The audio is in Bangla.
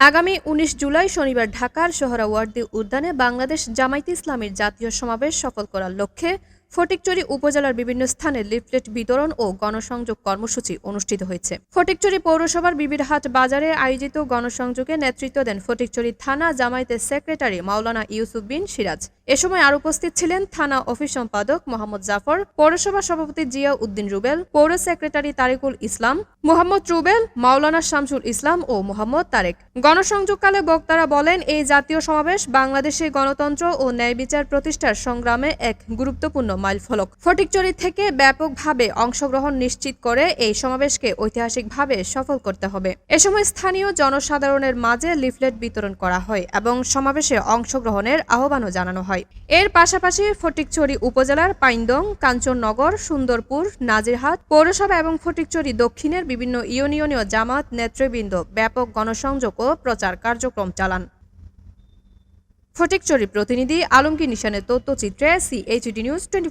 আগামী উনিশ জুলাই শনিবার ঢাকার সোহরাওয়ার্দী উদ্যানে বাংলাদেশ জামায়াতে ইসলামীর জাতীয় সমাবেশ সফল করার লক্ষ্যে ফটিকচুরি উপজেলার বিভিন্ন স্থানে লিফলেট বিতরণ ও গণসংযোগ কর্মসূচি অনুষ্ঠিত হয়েছে। ফটিকচুরি পৌরসভার বিবিরহাট বাজারে আয়োজিত গণসংযোগে নেতৃত্ব দেন ফটিকচুরি থানা জামায়াতের সেক্রেটারি মাওলানা ইউসুফ বিন সিরাজ। এ সময় আর উপস্থিত ছিলেন থানা অফিস সম্পাদক মোহাম্মদ জাফর, পৌরসভা সভাপতি জিয়া উদ্দিন রুবেল, পৌর সেক্রেটারি তারিকুল ইসলাম, মোহাম্মদ রুবেল, মাওলানা শামসুল ইসলাম ও মোহাম্মদ তারেক। গণসংযোগকালে বক্তারা বলেন, এই জাতীয় সমাবেশ বাংলাদেশে গণতন্ত্র ও ন্যায় বিচার প্রতিষ্ঠার সংগ্রামে এক গুরুত্বপূর্ণ মাইলফলক ফটিকচুরি থেকে ব্যাপকভাবে অংশগ্রহণ নিশ্চিত করে এই সমাবেশকে ঐতিহাসিকভাবে সফল করতে হবে। এ সময় স্থানীয় জনসাধারণের মাঝে লিফলেট বিতরণ করা হয় এবং সমাবেশে অংশগ্রহণের আহ্বানও জানানো হয়। এর পাশাপাশি ফটিকচুরি উপজেলার পাইন্দং, কাঞ্চননগর, সুন্দরপুর, নাজিরহাট, পৌরসভা এবং ফটিকচুরি দক্ষিণের বিভিন্ন ইউনিয়নীয় জামাত নেতৃবৃন্দ ব্যাপক গণসংযোগ ও প্রচার কার্যক্রম চালান। ফটিকচুরি প্রতিনিধি আলমগীর নিশানের তথ্যচিত্রে সিএইচডি নিউজ টোয়েন্টি